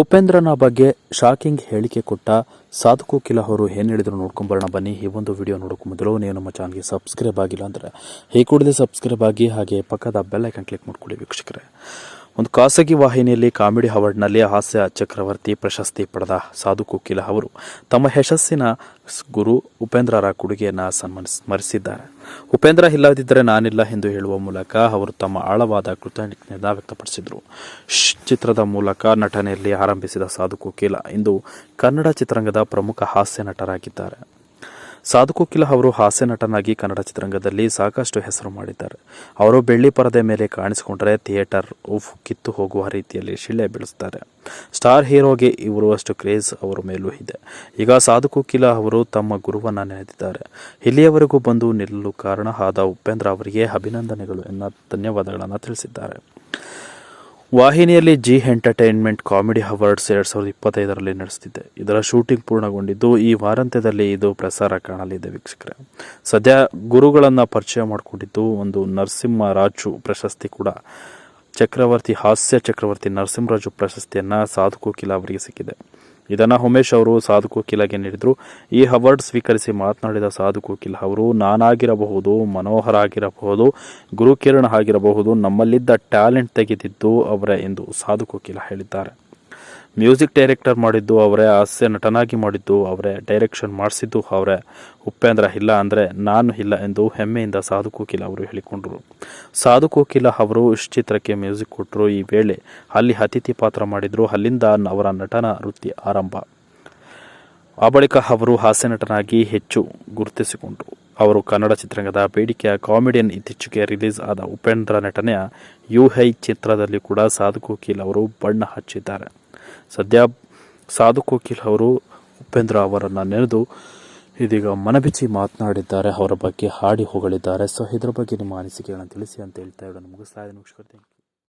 ಉಪೇಂದ್ರನ ಬಗ್ಗೆ ಶಾಕಿಂಗ್ ಹೇಳಿಕೆ ಕೊಟ್ಟ ಸಾಧು ಕೋಕಿಲ ಅವರು ಏನು ಹೇಳಿದ್ರು ನೋಡ್ಕೊಂಬರೋಣ, ಬನ್ನಿ. ಈ ಒಂದು ವಿಡಿಯೋ ನೋಡೋಕೆ ಮೊದಲು ನೀವು ನಮ್ಮ ಚಾನಲ್ಗೆ ಸಬ್ಸ್ಕ್ರೈಬ್ ಆಗಿಲ್ಲ ಅಂದರೆ, ಈ ಕೂಡಲೇ ಸಬ್ಸ್ಕ್ರೈಬ್ ಆಗಿ ಹಾಗೆ ಪಕ್ಕದ ಬೆಲ್ ಐಕನ್ ಕ್ಲಿಕ್ ಮಾಡ್ಕೊಳ್ಳಿ ವೀಕ್ಷಕರೇ. ಒಂದು ಖಾಸಗಿ ವಾಹಿನಿಯಲ್ಲಿ ಕಾಮಿಡಿ ಅವಾರ್ಡ್ನಲ್ಲಿ ಹಾಸ್ಯ ಚಕ್ರವರ್ತಿ ಪ್ರಶಸ್ತಿ ಪಡೆದ ಸಾಧು ಕೋಕಿಲ ಅವರು ತಮ್ಮ ಯಶಸ್ಸಿನ ಗುರು ಉಪೇಂದ್ರರ ಕೊಡುಗೆಯನ್ನು ಸನ್ಮಾನ ಸ್ಮರಿಸಿದ್ದಾರೆ ಉಪೇಂದ್ರ ಇಲ್ಲದಿದ್ದರೆ ನಾನಿಲ್ಲ ಎಂದು ಹೇಳುವ ಮೂಲಕ ಅವರು ತಮ್ಮ ಆಳವಾದ ಕೃತಜ್ಞತೆಯನ್ನು ವ್ಯಕ್ತಪಡಿಸಿದರು. ಚಿತ್ರದ ಮೂಲಕ ನಟನೆಯಲ್ಲಿ ಆರಂಭಿಸಿದ ಸಾಧು ಕೋಕಿಲ ಇಂದು ಕನ್ನಡ ಚಿತ್ರರಂಗದ ಪ್ರಮುಖ ಹಾಸ್ಯ ನಟರಾಗಿದ್ದಾರೆ. ಸಾಧು ಕೋಕಿಲ ಅವರು ಹಾಸ್ಯ ನಟನಾಗಿ ಕನ್ನಡ ಚಿತ್ರರಂಗದಲ್ಲಿ ಸಾಕಷ್ಟು ಹೆಸರು ಮಾಡಿದ್ದಾರೆ. ಅವರು ಬೆಳ್ಳಿ ಪರದೆ ಮೇಲೆ ಕಾಣಿಸಿಕೊಂಡರೆ ಥಿಯೇಟರ್ ಉಫ್ ಕಿತ್ತು ಹೋಗುವ ರೀತಿಯಲ್ಲಿ ಶಿಳೆ ಬೀಳಿಸುತ್ತಾರೆ. ಸ್ಟಾರ್ ಹೀರೋಗೆ ಇವರು ಅಷ್ಟು ಕ್ರೇಜ್ ಅವರ ಮೇಲೂ ಇದೆ. ಈಗ ಸಾಧು ಕೋಕಿಲ ಅವರು ತಮ್ಮ ಗುರುವನ್ನ ನೆನೆದಿದ್ದಾರೆ. ಇಲ್ಲಿಯವರೆಗೂ ಬಂದು ನಿಲ್ಲಲು ಕಾರಣ ಆದ ಉಪೇಂದ್ರ ಅವರಿಗೆ ಅಭಿನಂದನೆಗಳು ಎನ್ನ ಧನ್ಯವಾದಗಳನ್ನು ತಿಳಿಸಿದ್ದಾರೆ. ವಾಹಿನಿಯಲ್ಲಿ ಜಿ ಎಂಟರ್ಟೈನ್ಮೆಂಟ್ ಕಾಮಿಡಿ ಅವಾರ್ಡ್ಸ್ ಎರಡ್ ಸಾವಿರದ ಇಪ್ಪತ್ತೈದರಲ್ಲಿ ನಡೆಸುತ್ತಿದೆ ಇದರ ಶೂಟಿಂಗ್ ಪೂರ್ಣಗೊಂಡಿದ್ದು ಈ ವಾರಾಂತ್ಯದಲ್ಲಿ ಇದು ಪ್ರಸಾರ ಕಾಣಲಿದೆ ವೀಕ್ಷಕರೇ. ಸದ್ಯ ಗುರುಗಳನ್ನು ಪರಿಚಯ ಮಾಡಿಕೊಂಡಿದ್ದು ಒಂದು ನರಸಿಂಹರಾಜು ಪ್ರಶಸ್ತಿ ಕೂಡ. ಚಕ್ರವರ್ತಿ, ಹಾಸ್ಯ ಚಕ್ರವರ್ತಿ ನರಸಿಂಹರಾಜು ಪ್ರಶಸ್ತಿಯನ್ನು ಸಾಧು ಕೋಕಿಲ ಅವರಿಗೆ ಸಿಕ್ಕಿದೆ. ಇದನ್ನು ಉಮೇಶ್ ಅವರು ಸಾಧು ಕೋಕಿಲಾಗೆ ನೀಡಿದರು. ಈ ಅವಾರ್ಡ್ ಸ್ವೀಕರಿಸಿ ಮಾತನಾಡಿದ ಸಾಧು ಕೋಕಿಲ್ ಅವರು, ನಾನಾಗಿರಬಹುದು ಮನೋಹರ ಆಗಿರಬಹುದು ಗುರುಕಿರಣ್ ಆಗಿರಬಹುದು, ನಮ್ಮಲ್ಲಿದ್ದ ಟ್ಯಾಲೆಂಟ್ ತೆಗೆದಿದ್ದು ಅವರೇ ಎಂದು ಸಾಧು ಕೋಕಿಲ ಹೇಳಿದ್ದಾರೆ. ಮ್ಯೂಸಿಕ್ ಡೈರೆಕ್ಟರ್ ಮಾಡಿದ್ದು ಅವರೇ, ಹಾಸ್ಯ ನಟನಾಗಿ ಮಾಡಿದ್ದು ಅವರೇ, ಡೈರೆಕ್ಷನ್ ಮಾಡಿಸಿದ್ದು ಅವರೇ. ಉಪೇಂದ್ರ ಇಲ್ಲ ಅಂದರೆ ನಾನು ಇಲ್ಲ ಎಂದು ಹೆಮ್ಮೆಯಿಂದ ಸಾಧು ಕೋಕಿಲ ಅವರು ಹೇಳಿಕೊಂಡರು. ಸಾಧು ಕೋಕಿಲ ಅವರು ಚಿತ್ರಕ್ಕೆ ಮ್ಯೂಸಿಕ್ ಕೊಟ್ಟರು ಈ ವೇಳೆ. ಅಲ್ಲಿ ಅತಿಥಿ ಪಾತ್ರ ಮಾಡಿದರು. ಅಲ್ಲಿಂದ ಅವರ ನಟನ ವೃತ್ತಿ ಆರಂಭ. ಆ ಬಳಿಕ ಅವರು ಹಾಸ್ಯ ನಟನಾಗಿ ಹೆಚ್ಚು ಗುರುತಿಸಿಕೊಂಡರು. ಅವರು ಕನ್ನಡ ಚಿತ್ರರಂಗದ ಬೇಡಿಕೆಯ ಕಾಮಿಡಿಯನ್ ಇತ್ತೀಚೆಗೆ ರಿಲೀಸ್ ಆದ ಉಪೇಂದ್ರ ನಟನೆಯ ಯು ಹೈ ಚಿತ್ರದಲ್ಲಿ ಕೂಡ ಸಾಧು ಕೋಕಿಲ್ ಅವರು ಬಣ್ಣ ಹಚ್ಚಿದ್ದಾರೆ. ಸದ್ಯ ಸಾಧು ಕೋಕಿಲ್ ಅವರು ಉಪೇಂದ್ರ ಅವರನ್ನು ನೆನೆದು ಇದೀಗ ಮನಬಿಚ್ಚಿ ಮಾತನಾಡಿದ್ದಾರೆ, ಅವರ ಬಗ್ಗೆ ಹಾಡಿ ಹೊಗಳಿದ್ದಾರೆ. ಸೊ ಇದ್ರ ಬಗ್ಗೆ ನಿಮ್ಮ ಅನಿಸಿಕೆಗಳನ್ನು ತಿಳಿಸಿ ಅಂತ ಹೇಳ್ತಾ ಇರೋಣ ಮುಗಿಸ್ತಾ ಇದ್ದೀನಿ.